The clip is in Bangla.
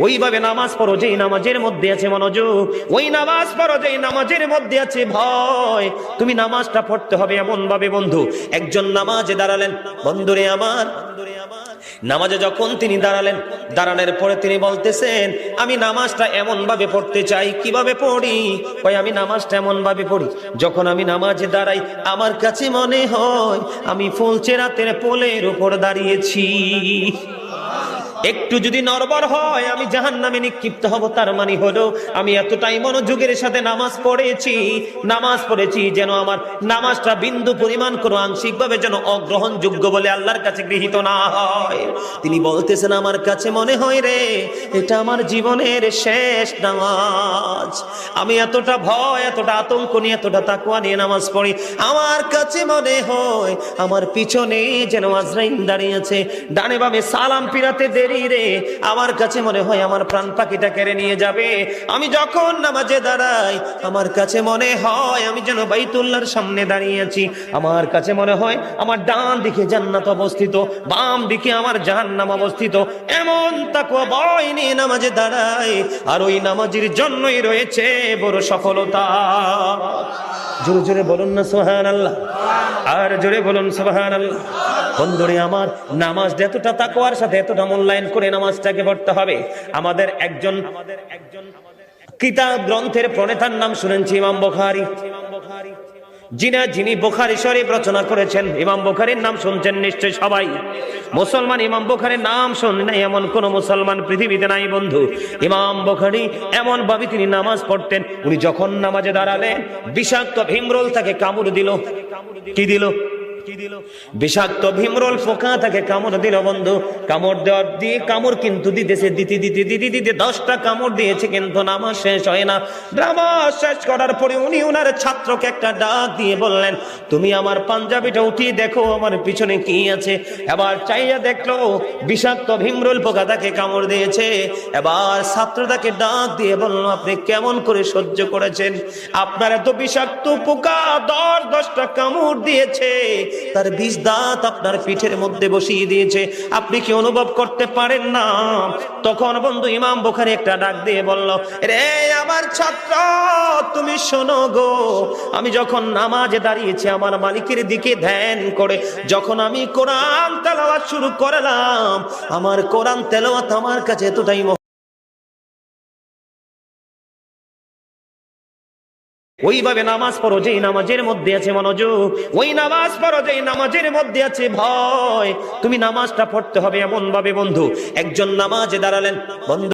ওইভাবে নামাজ পড়ো, যেই নামাজের মধ্যে আছে মনোযোগ। ওই নামাজ পড়ো, যেই নামাজের মধ্যে আছে ভয়। তুমি নামাজটা পড়তে হবে এমন ভাবে বন্ধু। একজন নামাজে দাঁড়ালেন, বন্ধুরে আমার, নামাজে যখন তিনি দাঁড়ালেন, দাঁড়ানোর পরে তিনি বলতেছেন, আমি নামাজটা এমন ভাবে পড়তে চাই, কীভাবে পড়ি? কই আমি নামাজটা এমন ভাবে পড়ি, যখন আমি নামাজে দাঁড়াই, আমার কাছে মনে হয়, আমি ফুলচে রাতের পোলের উপর দাঁড়িয়েছি। একটু যদি নরবর হয়, আমি জাহান নামে নিক্ষিপ্ত হব, তার মানে হলো আমি এতটাই মনোযোগের সাথে নামাজ পড়েছি নামাজ পড়েছি যেন আমার নামাজটা বিন্দু পরিমাণ কোনো আংশিক ভাবে যেন অগ্রহণযোগ্য বলে আল্লাহর কাছে গৃহীত না হয়। তিনি বলতেছেন, আমার কাছে মনে হয় রে, এটা আমার জীবনের শেষ নামাজ। আমি এতটা ভয়, এতটা আতঙ্ক নিয়ে, এতটা তাকুয়া নিয়ে নামাজ পড়ি। আমার কাছে মনে হয়, আমার পিছনে যেন আজরাইন দাঁড়িয়ে আছে। ডানে বামে সালাম পিরাতে রে আমার কাছে মনে হয় আমার প্রাণ পাখিটা কেড়ে নিয়ে যাবে। আমি যখন নামাজে দাঁড়াই, আমার কাছে মনে হয় আমি যেন বাইতুল্লার সামনে দাঁড়িয়ে আছি। আমার কাছে মনে হয় আমার ডান দিকে জান্নাত অবস্থিত, বাম দিকে আমার জাহান্নাম অবস্থিত। এমন তাকুয়া ভয় নিয়ে নামাজে দাঁড়াই, আর ওই নামাজের জন্যই রয়েছে বড় সফলতা। জোরে জোরে বলুন না সোহান আল্লাহ আর জোরে বলুন সোহান আল্লাহ বন্ধুরে আমার, নামাজ এতটা তাকওয়ার সাথে এতটা মূল্যায়ন করে নামাজটাকে পড়তে হবে আমাদের একজন আমাদের একজন কিতাব গ্রন্থের প্রণেতার নাম শুনেছি, ইমাম বখারি। যিনা যিনি বোখারি শরীফ রচনা করেছেন, ইমাম বোখারির নাম শুনছেন নিশ্চয় সবাই। মুসলমান ইমাম বোখারির নাম শুনে নাই এমন কোন মুসলমান পৃথিবীতে নাই বন্ধু। ইমাম বোখারি এমন ভাবে তিনি নামাজ পড়তেন, উনি যখন নামাজে দাঁড়ালেন, বিষাক্ত ভীমরোল তাকে কামড় দিল। কি দিল? বিষাক্ত ভীমরোল পোকা তাকে কামড় দিল, বন্ধু। কামড় দেওয়ার দিয়ে কামড় কিন্তু দিতেছে, দিতে দিতে দিতে দিতে দশটা কামড় দিয়েছে, কিন্তু নামাজ শেষ হয় না। নামাজ শেষ করার পরে উনি উনার ছাত্রকে একটা ডাক দিয়ে বললেন, তুমি আমার পাঞ্জাবিটা উঠিয়ে দেখো, আমার পিছনে কি আছে? এবার চাইয়া দেখল, বিষাক্ত ভীমরোল পোকা তাকে কামড় দিয়েছে। এবার ছাত্র তাকে ডাক দিয়ে বলল, আপনি কেমন করে সহ্য করেছেন? আপনার এত বিষাক্ত পোকা দশ দশটা কামড় দিয়েছে। তার বিষ দাঁত আপনার পিঠের মধ্যে বসিয়ে দিয়েছে। আপনি কি অনুভব করতে পারেন না? তখন বন্ধু ইমাম বোখারি একটা ডাক দিয়ে বলল, রে আমার ছাত্র, তুমি শোনো গো। আমি যখন নামাজে দাঁড়িয়েছি, আমার মালিকের দিকে ধ্যান করে, যখন আমি কোরআন তেলাওয়াত শুরু করলাম, আমার কোরআন তেলাওয়াত আমার কাছে এতটাই ওইভাবে নামাজ পড়ো, যেই নামাজের মধ্যে আছে মনোযোগ, ওই নামাজ পড়ো, যেই নামাজের মধ্যে আছে ভয়। তুমি নামাজটা পড়তে হবে এমন ভাবে বন্ধু। একজন নামাজে দাঁড়ালেন, বন্ধু